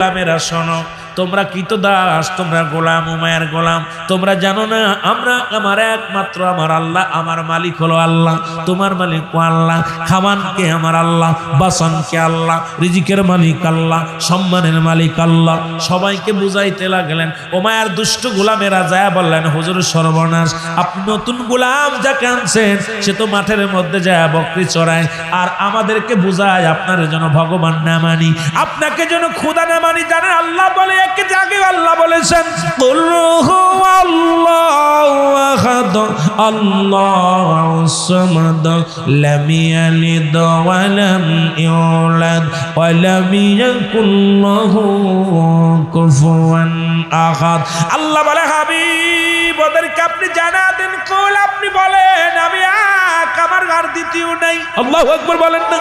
গোলামেরা শোনো তোমরা কৃত দাস? তোমরা গোলাম উমায়ের গোলাম। তোমরা জানো না, আমরা আমার একমাত্র আমার আল্লাহ, আমার মালিক হলো আল্লাহ। তোমার মালিক আল্লাহ খাবানকে আমার আল্লাহ বাসনকে আল্লাহ, রিজিকের মালিক আল্লাহ, সম্মানের মালিক আল্লাহ। সবাইকে বুঝাইতে লাগলেন ওমায়ার দুষ্ট গোলামেরা যায় বললেন, হুজুর সর্বনাশ, আপনি নতুন গোলাম যাকে আনছেন, সে তো মাঠের মধ্যে যায় বকরি চড়ায়। আর আমাদেরকে বুঝায়, আপনার জন্য ভগবান না মানি। আপনাকে যেন খুদা না মানি জানেন আল্লাহ বলে একে যাকে আল্লাহ বলেছেন আল্লাহু বলে, হাবিব, ওদেরকে আপনি জানা দেন, কোল আপনি বলেন, আমি আমার আর দ্বিতীয় নাই। আল্লাহু আকবার বলেন না।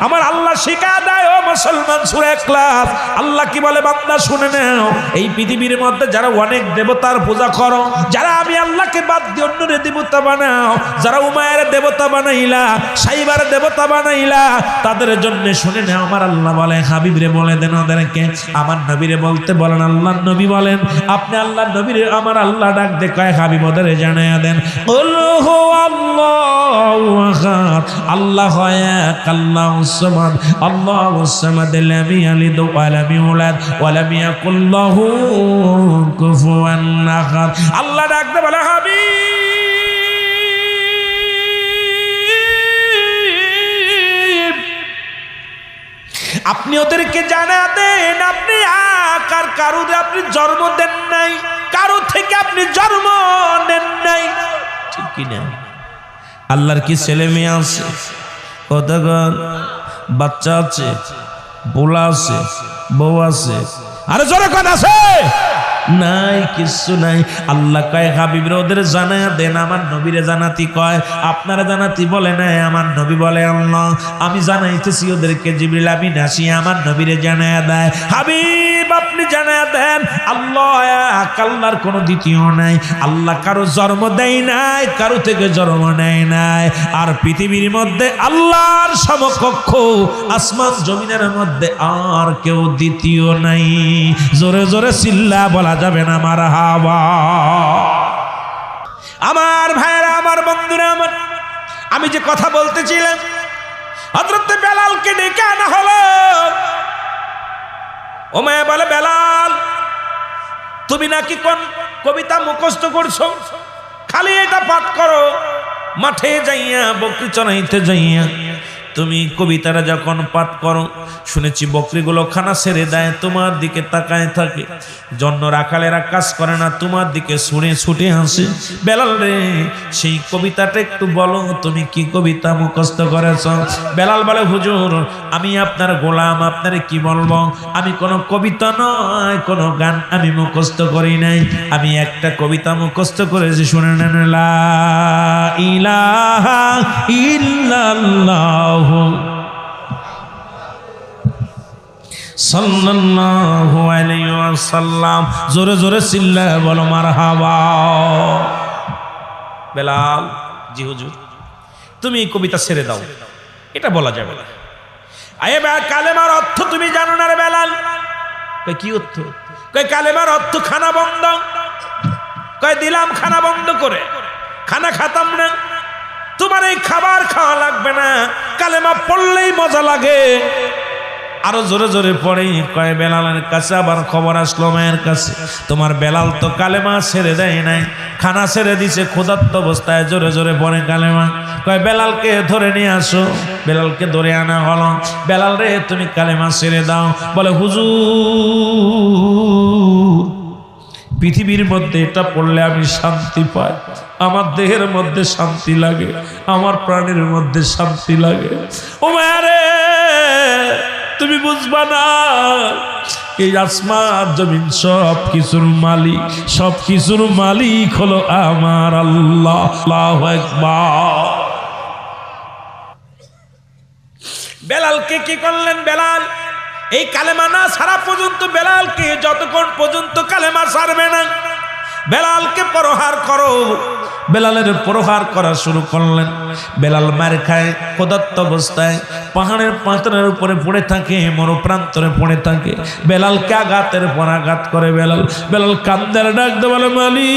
আমার আল্লাহ শিকা দেয় মুসলমান সুরে ক্লাস আল্লাহ কি বলে, বান্দা, শুনে নাও। এই পৃথিবীর মধ্যে যারা অনেক দেবতার পূজা করো, যারা আমি আল্লাহকে বাদ দিয়ে অন্যরে দেবতা বানাও, যারা উমায়ের দেবতা বানাইলা, সাইবার দেবতা বানাইলা, তাদের জন্য শুনে নাও। আমার আল্লাহ বলে হাবিবরে বলে দেন ওদেরকে। আমার নবীরে বলতে বলেন আল্লাহ নবী বলেন, আপনি আল্লাহ নবীরে আমার আল্লাহ ডাক দে কয়, হাবিব ওদের জানাইয়া দেন। আল্লাহু আল্লাহ আল্লাহ আল্লাহু ইয়ালিদ ওয়া লাম ইউলাদ ওয়া লাম ইয়াকুল লাহু কুফুয়ান আহাদ আল্লাহ ডাক দে বলে, হাবিব! আপনি ওদেরকে জানা দেন, আপনি আকার, কারুর আপনি জন্ম দেন নাই, কারও থেকে আপনি জন্ম নেন নাই। ঠিক কিনা? আল্লাহর কি ছেলে মেয়ে আছে? কতক্ষণ বাচ্চা আছে? বোলা আছে, বউ আছে। আরে জোরে কোন, আছে? নাই কিছু নাই। আল্লাহ কয় হাবিবরে ওদের জানা দেন, আমার নবীরে জানাতি কয়। আপনারা জানাতি বলে না আমার নবী বলে আল্লাহ। আমি জানাইতেছি ওদেরকে, জিবরিল আমি নাসি আমার নবীরে জানায় দেয়। হাবিব! আপনি জানায়া দেন, আল্লাহ এক, আল্লাহর কোনো দ্বিতীয় নাই, আল্লাহ কারও জন্ম দেয় নাই, কারও থেকে জন্ম নেয় নাই, আর পৃথিবীর মধ্যে আল্লাহর সমকক্ষ, আসমান জমিনের মধ্যে আর কেউ দ্বিতীয় নাই। জোরে জোরে চিল্লা বলা যাবে না আমার হাওয়া। আমার ভাইরা আমার বন্ধুরা, আমার আমি যে কথা বলতেছিলাম হজরত বেলালকে ডেকে আনা হলো। ওমায় বলে, বেলাল, তুমি নাকি কোন কবিতা মুখস্থ করছ? খালি এটা পাঠ করো। মাঠে যাইয়া, বকরি চড়াইতে যাইয়া, তুমি কবিতাটা যখন পাঠ করো, শুনেছি বকরিগুলো খানা ছেড়ে দেয়, তোমার দিকে তাকায় থাকে। জন্য রাখালেরা কাজ করে না, তোমার দিকে শুনে ছুটে হাসে বেলাল রে, সেই কবিতাটা একটু বলো, তুমি কি কবিতা মুখস্থ করেছ? বেলাল বলে, হুজুর আমি আপনার গোলাম, আপনারে কি বলব? আমি কোনো কবিতা নয়, কোনো গান আমি মুখস্থ করি নাই। আমি একটা কবিতা মুখস্থ করেছি, শুনে নেন। ইলাহা ওয়াসাল্লাম। জোরে জোরে চিল্লা বলো, মারহাবা। বেলাল জি, হুজুর, তুমি কবিতা ছেড়ে দাও। এটা বলা যাবে না। আয়ে বে কালেমার অর্থ তুমি জানো না রে বেলাল? কই কি অর্থ? কই কালেমার অর্থ খানা বন্ধ। কই দিলাম খানা বন্ধ করে। খানা খাতাম না। তোমার এই খাবার খাওয়া লাগবে না। কালেমা পড়লেই মজা লাগে। আরও জোরে জোরে পড়ে কয়, বেলালের কাছে আবার খবর আসলো মায়ের কাছে। তোমার বেলাল তো কালেমা ছেড়ে দেয় নাই, খানা ছেড়ে দিছে, ক্ষুধার্ত অবস্থায় জোরে জোরে পড়ে কালেমা। কয়, বেলালকে ধরে নিয়ে আসো। বেলালকে ধরে আনা হলো। বেলাল রে, তুমি কালেমা ছেড়ে দাও। বলে, হুজুর, পৃথিবীর মধ্যে এটা পড়লে আমি শান্তি পাই। আমার দেহের মধ্যে শান্তি লাগে, আমার প্রাণের মধ্যে শান্তি লাগে। ও মারে তুমি বুঝবা না। এই আসমান জমিন সব কিছুর মালিক সব কিছুর মালিক হলো আমার আল্লাহ। বেলালকে কি করলেন বেলাল? এই কালেমা না সারা পর্যন্ত বেলালকে, যতক্ষণ পর্যন্ত কালেমা সারবে না বেলালকে প্রহার করো। বেলালের প্রহার করা শুরু করলেন। বেলাল মার খায় প্রদত্ত অবস্থায় পাহাড়ের পাথরের উপরে পড়ে থাকে, মরুপ্রান্তরে পড়ে থাকে। বেলালকে আঘাতের পর আঘাত করে বেলাল। বেলাল কান্দার ডাক দেবাল মালি